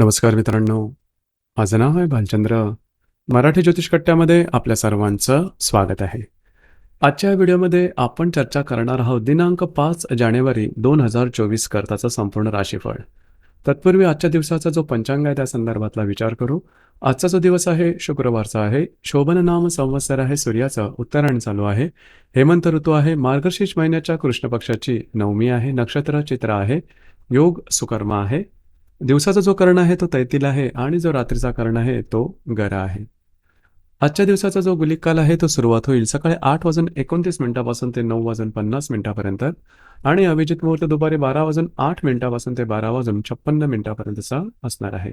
नमस्कार मित्रांनो. माझं नाव आहे भालचंद्र. मराठी ज्योतिष कट्ट्यामध्ये आपल्या सर्वांचं स्वागत आहे. आजच्या व्हिडिओमध्ये आपण चर्चा करणार आहोत दिनांक पाच जानेवारी दोन हजार चोवीस करताचं संपूर्ण राशीफळ. तत्पूर्वी आजच्या दिवसाचा जो पंचांग आहे त्या संदर्भातला विचार करू. आजचा जो दिवस आहे शुक्रवारचा आहे. शोभन नाम संवत्सर आहे सूर्याचं उत्तरायण चालू आहे. हेमंत ऋतू आहे मार्गशीर्ष महिन्याच्या कृष्ण पक्षाची नवमी आहे नक्षत्र चित्र आहे योग सुकर्मा आहे दिवसाचा जो कर्ण आहे तो तैतील आहे आणि जो रात्रीचा कर्ण आहे तो गरा आहे. आजच्या दिवसाचा जो गुलिक काल आहे तो सुरुवात होईल सकाळी आठ वाजून एकोणतीस मिनिटापासून ते नऊ वाजून पन्नास मिनिटापर्यंत आणि अभिजित मुहूर्त दुपारी बारा वाजून आठ मिनिटापासून ते बारा वाजून छप्पन्न मिनिटापर्यंतचा असणार आहे.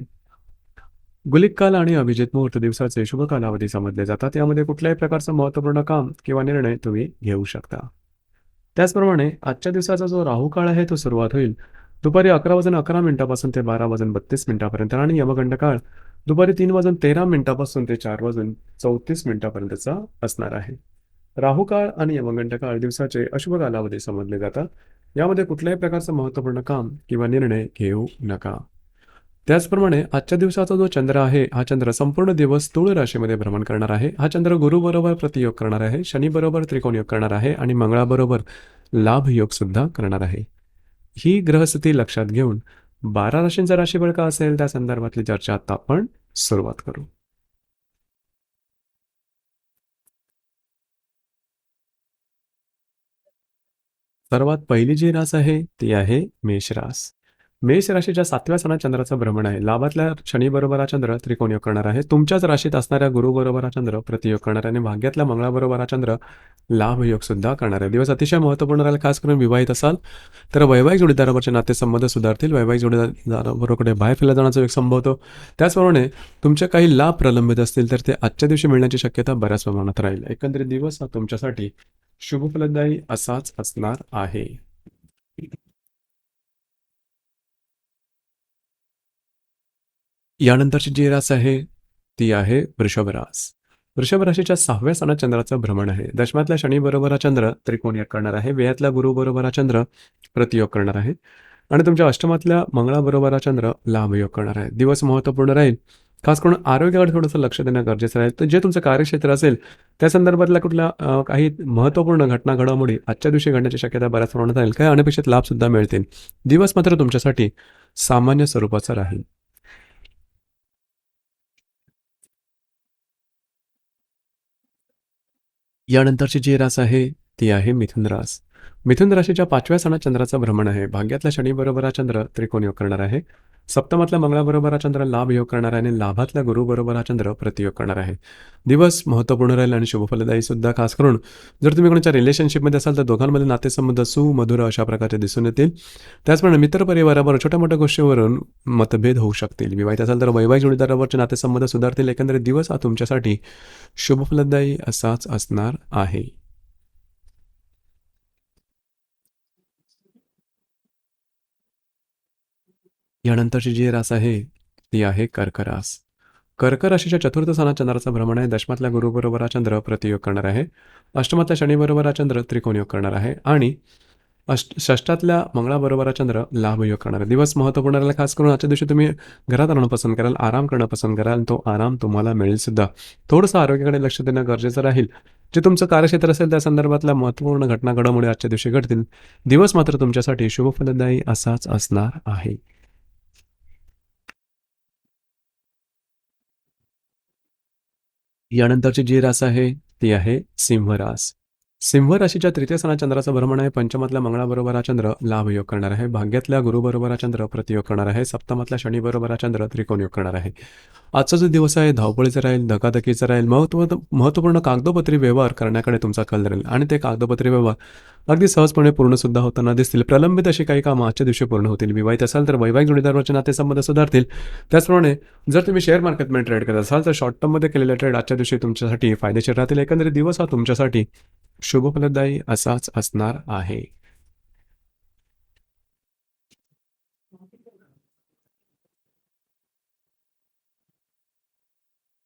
गुलिक काल आणि अभिजित मुहूर्त दिवसाचे शुभ कालावधी समजले जातात. यामध्ये कुठल्याही प्रकारचं महत्त्वपूर्ण काम किंवा निर्णय तुम्ही घेऊ शकता. त्याचप्रमाणे आजच्या दिवसाचा जो राहू काळ आहे तो सुरुवात होईल दुपारी अकरा वाजून अकरा मिनिटापासून ते बारा वाजून बत्तीस मिनिटापर्यंत. आणि यमगंड काळ दुपारी तीन वाजून तेरा मिनिटापासून ते चार वाजून चौतीस मिनिटापर्यंतचा असणार आहे. राहू काळ आणि यमगंड काळ दिवसाचे अशुभ कालावधी समजले जातात. यामध्ये कुठल्याही प्रकारचं महत्त्वपूर्ण काम किंवा निर्णय घेऊ नका. त्याचप्रमाणे आजच्या दिवसाचा जो चंद्र आहे हा चंद्र संपूर्ण दिवस तुळ राशीमध्ये भ्रमण करणार आहे. हा चंद्र गुरुबरोबर प्रतियोग करणार आहे शनीबरोबर त्रिकोण योग करणार आहे आणि मंगळाबरोबर लाभ योग सुद्धा करणार आहे. ही ग्रहस्थिती लक्षात घेऊन बारा राशींचा राशीफळ का असेल? त्या संदर्भातली चर्चा आता आपण सुरुवात करू. सर्वात पहिली जी रास आहे ती आहे मेष रास. मेष राशीच्या सातव्या सणात चंद्राचं भ्रमण आहे लाभातल्या शनीबरोबर हा चंद्र त्रिकोण योग करणार आहे. तुमच्याच राशीत असणाऱ्या गुरुबरोबर हा चंद्र प्रतियोग करणार आहे आणि भाग्यातल्या मंगळाबरोबर हा चंद्र लाभ योग सुद्धा करणार आहे. दिवस अतिशय महत्त्वपूर्ण राहील खास करून विवाहित असाल तर वैवाहिक जोडीदारावरचे नातेसंबंध सुधारतील. वैवाहिक जोडीदाराबरोबर बाहेर फिरला जाण्याचा एक संभवतो. त्याचप्रमाणे तुमचे काही लाभ प्रलंबित असतील तर ते आजच्या दिवशी मिळण्याची शक्यता बऱ्याच प्रमाणात राहील. एकंदरीत दिवस हा तुमच्यासाठी शुभफलदायी असाच असणार आहे. यानंतरची जी रास आहे ती आहे वृषभ रास. वृषभ राशीच्या सहाव्या स्थानात चंद्राचं भ्रमण आहे. दशमातल्या शनीबरोबर हा चंद्र त्रिकोण योग करणार आहे. व्ययातल्या गुरुबरोबर हा चंद्र प्रतियोग करणार आहे. आणि तुमच्या अष्टमातल्या मंगळाबरोबर हा चंद्र लाभ योग करणार आहे. दिवस महत्त्वपूर्ण राहील. खास करून आरोग्याकडे थोडंसं लक्ष देणं गरजेचं राहील. तर जे तुमचं कार्यक्षेत्र असेल त्या संदर्भातल्या कुठल्या काही महत्त्वपूर्ण घटना घडामोडी आजच्या दिवशी घडण्याची शक्यता बऱ्याच प्रमाणात राहील. काही अनपेक्षित लाभ सुद्धा मिळतील. दिवस मात्र तुमच्यासाठी सामान्य स्वरूपाचा राहील. यानंतरची जी रास आहे ती आहे मिथुन रास. मिथुन राशीच्या पाचव्या सणात चंद्राचं भ्रमण आहे. भाग्यातल्या शनीबरोबर हा चंद्र त्रिकोण योग करणार आहे. सप्तमातल्या मंगळाबरोबर हा चंद्र लाभ योग करणार आहे आणि लाभातल्या गुरुबरोबर हा चंद्र प्रतियोग करणार आहे. दिवस महत्त्वपूर्ण राहील आणि शुभफलदायी सुद्धा खास करून जर तुम्ही कोणाच्या रिलेशनशिपमध्ये असाल तर दोघांमध्ये नातेसंबंध सुमधुर अशा प्रकारचे दिसून येतील. त्याचप्रमाणे मित्रपरिवाराबरोबर छोट्या मोठ्या गोष्टीवरून मतभेद होऊ शकतील. विवाहित असाल तर वैवाहिक जोडीदारावरचे नातेसंबंध सुधारतील. एकंदरीत दिवस हा तुमच्यासाठी शुभफलदायी असाच असणार आहे. यानंतरची जी रास आहे ती आहे कर्करास. कर्क राशीच्या चतुर्थ स्थानात चंद्राचा भ्रमण आहे. दशमातल्या गुरुबरोबर हा चंद्र प्रतियोग करणार आहे. अष्टमातल्या शनीबरोबर हा चंद्र त्रिकोण योग करणार आहे. आणि अष्ट षष्टातल्या मंगळाबरोबर हा चंद्र लाभ योग करणार आहे. दिवस महत्त्वपूर्ण राहिला खास करून आजच्या दिवशी तुम्ही घरात राहणं पसंत कराल आराम करणं पसंत कराल तो आराम तुम्हाला मिळेल सुद्धा. थोडंसं आरोग्याकडे लक्ष देणं गरजेचं राहील. जे तुमचं कार्यक्षेत्र असेल त्या संदर्भातल्या महत्त्वपूर्ण घटना घडामोडी आजच्या दिवशी घडतील. दिवस मात्र तुमच्यासाठी शुभफलदायी असाच असणार आहे. यानंतरचे जे रास आहे ते आहे सिंह रास सिंह राशीच्या तृतीय सणा चंद्राचं भ्रमण आहे पंचमातल्या मंगळाबरोबर हा चंद्र लाभ योग करणार आहे. भाग्यातल्या गुरुबरोबर हा चंद्र प्रतियोग करणार आहे. सप्तमातल्या शनीबरोबर हा चंद्र त्रिकोण योग करणार आहे. आजचा जो दिवस आहे धावपळीचा राहील धकाधकीचा राहील महत्त्व महत्त्वपूर्ण कागदोपत्री व्यवहार करण्याकडे तुमचा कल राहील. आणि ते कागदोपत्री व्यवहार अगदी सहजपणे पूर्ण सुद्धा होताना दिसतील. प्रलंबित अशी काही कामं आजच्या दिवशी पूर्ण होतील. विवाहित असाल तर वैवाहिक जोडीदाराचे नातेसंबंध सुधारतील. त्याचप्रमाणे जर तुम्ही शेअर मार्केटमध्ये ट्रेड करत असाल तर शॉर्ट टर्ममध्ये केलेले ट्रेड आजच्या दिवशी तुमच्यासाठी फायदेशीर राहतील. एकंदरीत दिवस हा तुमच्यासाठी शुभफलदायी असाच असणार आहे.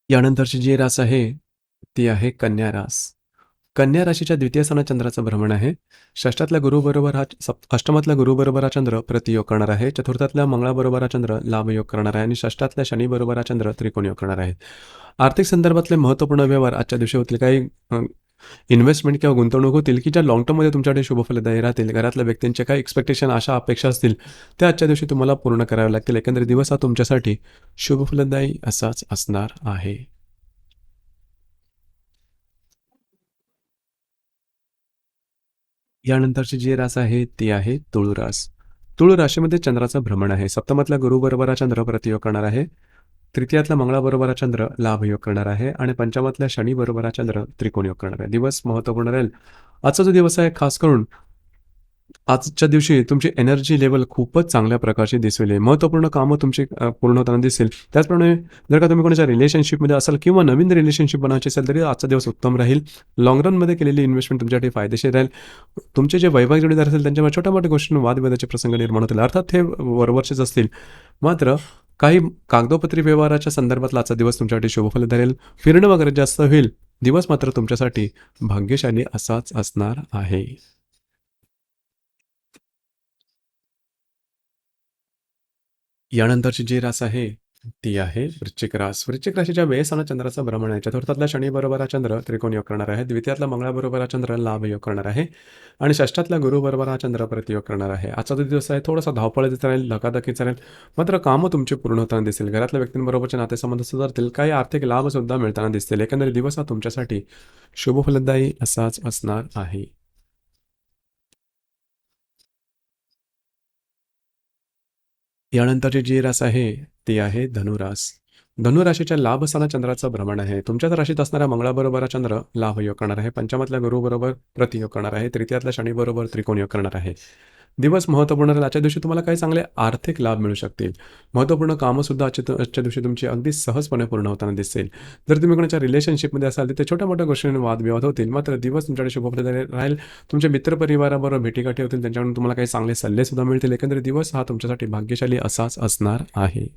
यानंतरची जी रास आहे ती आहे कन्या रास. कन्या राशीच्या द्वितीय स्थानात चंद्राचं भ्रमण आहे. षष्ठातल्या गुरुबरोबर हा अष्टमातल्या गुरुबरोबर हा चंद्र प्रतियोग करणार आहे. चतुर्थातल्या मंगळाबरोबर हा चंद्र लाभयोग करणार आहे. आणि षष्ठातल्या शनीबरोबर हा चंद्र त्रिकोणयोग करणार आहे. आर्थिक संदर्भातले महत्त्वपूर्ण व्यवहार आजच्या दिवशी होतील. काही इन्व्हेस्टमेंट किंवा गुंतवणूक होतील की ज्या लॉंग टर्ममध्ये तुमच्याकडे शुभफलदायी राहतील घरातल्या व्यक्तींचे काही एक्सपेक्टेशन आशा अपेक्षा असतील त्या आजच्या दिवशी तुम्हाला पूर्ण कराव्या लागतील. एकंदरीत दिवस हा तुमच्यासाठी शुभफलदायी असाच असणार आहे. यानंतरची जी रास आहे ती आहे तुळू रास तुळू राशीमध्ये चंद्राचं भ्रमण आहे. सप्तमातल्या गुरुबरोबर हा चंद्र प्रतियोग करणार आहे. तृतीयातल्या मंगळाबरोबर हा चंद्र लाभयोग करणार आहे आणि पंचमातल्या शनीबरोबर हा चंद्र त्रिकोणयोग करणार आहे. दिवस महत्त्वपूर्ण राहील. आजचा जो दिवस आहे खास करून आजच्या दिवशी तुमची एनर्जी लेवल खूपच चांगल्या प्रकारची दिसेल महत्त्वपूर्ण कामं तुमची पूर्ण होताना दिसेल त्याचप्रमाणे जर का तुम्ही कोणाच्या रिलेशनशिपमध्ये असाल किंवा नवीन रिलेशनशिप बनवायची असेल तरी आजचा दिवस उत्तम राहील. लॉंग रनमध्ये केलेली इन्व्हेस्टमेंट तुमच्यासाठी फायदेशीर राहील. तुमचे जे वैवाहिक जोडीदार असेल त्यांच्यामध्ये छोट्या मोठ्या गोष्टी वादविवादाचे प्रसंग निर्माण होतील. अर्थात हे वरवरचेच असतील. मात्र काही कागदोपत्री व्यवहाराच्या संदर्भातला आजचा दिवस तुमच्यासाठी शुभफल धरेल फिरणं वगैरे जास्त होईल. दिवस मात्र तुमच्यासाठी भाग्यशाली असाच असणार आहे. यानंतरची जी रास आहे ती आहे वृश्चिक रास. वृश्चिक राशीच्या आणि चंद्राचा भ्रमण आहे. चतुर्थातला शनी बरोबर हा चंद्र त्रिकोण योग करणार आहे. द्वितीयातला मंगळाबरोबर हा चंद्र लाभ योग करणार आहे. आणि षष्ठातला गुरु बरोबर हा चंद्र प्रतियोग करणार आहे. आजचा जो दिवस आहे थोडासा धावपळीचा राहील धकाधकीचा राहील. मात्र कामं तुमची पूर्ण होताना दिसतील घरातल्या व्यक्तींबरोबरचे नातेसंबंध सुधारतील. काही आर्थिक लाभ सुद्धा मिळताना दिसतील. एकंदरीत दिवस हा तुमच्यासाठी शुभफलदायी असाच असणार आहे. यानंतरचे जी रास आहे ती आहे धनुरास. धनुराशीच्या लाभस्थाना चंद्राचं भ्रमण आहे. तुमच्याच राशीत असणाऱ्या मंगळाबरोबर चंद्र लाभ योग करणार आहे. पंचमातल्या गुरुबरोबर प्रतियोग करणार आहे. तृतीयातल्या शनीबरोबर त्रिकोण योग करणार आहे. दिवस महत्त्वपूर्ण राहील. आजच्या दिवशी तुम्हाला काही चांगले आर्थिक लाभ मिळू शकतील. महत्त्वपूर्ण कामंसुद्धा आजच्या आजच्या दिवशी तुमची अगदी सहजपणे पूर्ण होताना दिसेल. जर तुम्ही कोणाच्या रिलेशनशिपमध्ये असाल तर ते छोट्या मोठ्या गोष्टींवर वादविवाद होतील. मात्र दिवस तुमच्याकडे शुभप्रदाय राहील. तुमच्या मित्रपरिवाराबरोबर भेटीगाठी होतील. त्यांच्याकडून तुम्हाला काही चांगले सल्ले सुद्धा मिळतील. एकंदरीत दिवस हा तुमच्यासाठी भाग्यशाली असाच असणार आहे.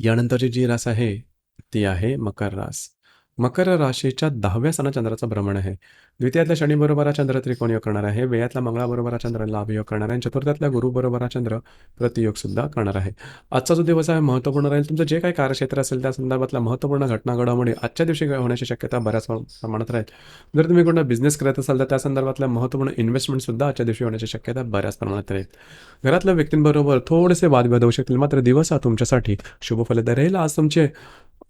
यानंतरची जी रास आहे ती आहे मकर रास. मकर राशीच्या दहाव्या सणा चंद्राचं भ्रमण आहे. द्वितीयातल्या शनीबरोबर हा चंद्र त्रिकोण योग करणार आहे. वेयातल्या मंगळाबरोबर हा चंद्र लाभ योग करणार आहे. आणि चतुर्थातल्या गुरुबरोबर हा चंद्र प्रतियोग सुद्धा करणार आहे. आजचा जो दिवस आहे महत्त्वपूर्ण राहील. तुमचं जे काही कार्यक्षेत्र असेल त्या संदर्भातल्या महत्त्वपूर्ण घटना घडामोडी आजच्या दिवशी होण्याची शक्यता बऱ्याच प्रमाणात राहील. जर तुम्ही कोणता बिझनेस करत असाल तर त्या संदर्भातल्या महत्त्वपूर्ण इन्व्हेस्टमेंट सुद्धा आजच्या दिवशी होण्याची शक्यता बऱ्याच प्रमाणात राहील. घरातल्या व्यक्तींबरोबर थोडेसे वादविवाद होऊ शकतील. मात्र दिवस हा तुमच्यासाठी शुभफलदायी राहील. आज तुमचे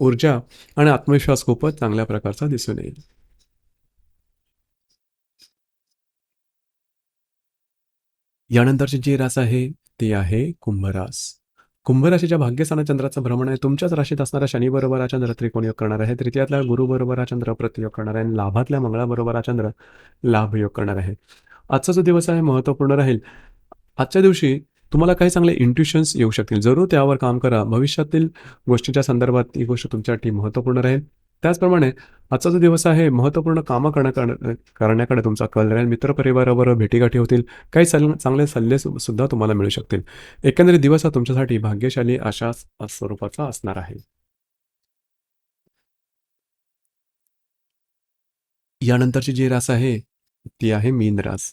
ऊर्जा आणि आत्मविश्वास खूपच चांगल्या प्रकारचा दिसून येईल. यानंतरची जी रास आहे ती आहे कुंभरास. कुंभराशीच्या भाग्यस्थानात चंद्राचं भ्रमण आहे. तुमच्याच राशीत असणारा शनीबरोबर हा चंद्र त्रिकोण योग करणार आहे. तृतीयातल्या गुरुबरोबर हा चंद्र प्रतियोग करणार आहे. आणि लाभातल्या मंगळाबरोबर हा चंद्र लाभ योग करणार आहे. आजचा जो दिवस आहे महत्त्वपूर्ण राहील. आजच्या दिवशी तुम्हाला काही चांगले इंट्युशन्स येऊ शकतील. जरूर त्यावर काम करा. भविष्यातील गोष्टीच्या संदर्भात ही गोष्ट तुमच्यासाठी महत्त्वपूर्ण राहील. त्याचप्रमाणे आजचा जो दिवस आहे महत्त्वपूर्ण कामं करण्या करण्याकडे तुमचा कल राहील. मित्रपरिवाराबरोबर भेटीगाठी होतील. काही सल चांगले सल्ले सुद्धा तुम्हाला मिळू शकतील. एकंदरीत दिवस हा तुमच्यासाठी भाग्यशाली अशा स्वरूपाचा असणार आहे. यानंतरची जी रास आहे ती आहे मीन रास.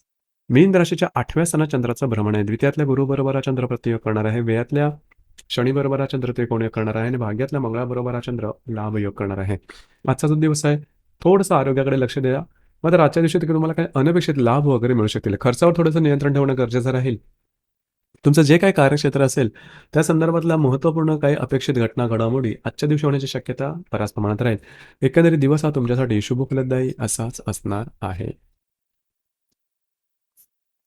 मीन राशीच्या आठव्या स्थानात चंद्राचं भ्रमण आहे. द्वितीयातल्या गुरुबरोबर चंद्र प्रतियोग करणार आहे. वेळातल्या शनिबरोबर हा चंद्र त्रिकोण योग करणार आहे. आणि भाग्यातल्या मंगळाबरोबर हा चंद्र लाभ योग करणार आहे. आजचा जो दिवस आहे थोडंसं आरोग्याकडे लक्ष द्या. मात्र आजच्या दिवशी तिकडे तुम्हाला काही अनपेक्षित लाभ वगैरे मिळू शकतील. खर्चावर थोडंसं नियंत्रण ठेवणं गरजेचं राहील. तुमचं जे काही कार्यक्षेत्र असेल त्या संदर्भातल्या महत्त्वपूर्ण काही अपेक्षित घटना घडामोडी आजच्या दिवशी होण्याची शक्यता बऱ्याच प्रमाणात राहील. एकंदरीत दिवस हा तुमच्यासाठी शुभफलदायी असाच असणार आहे.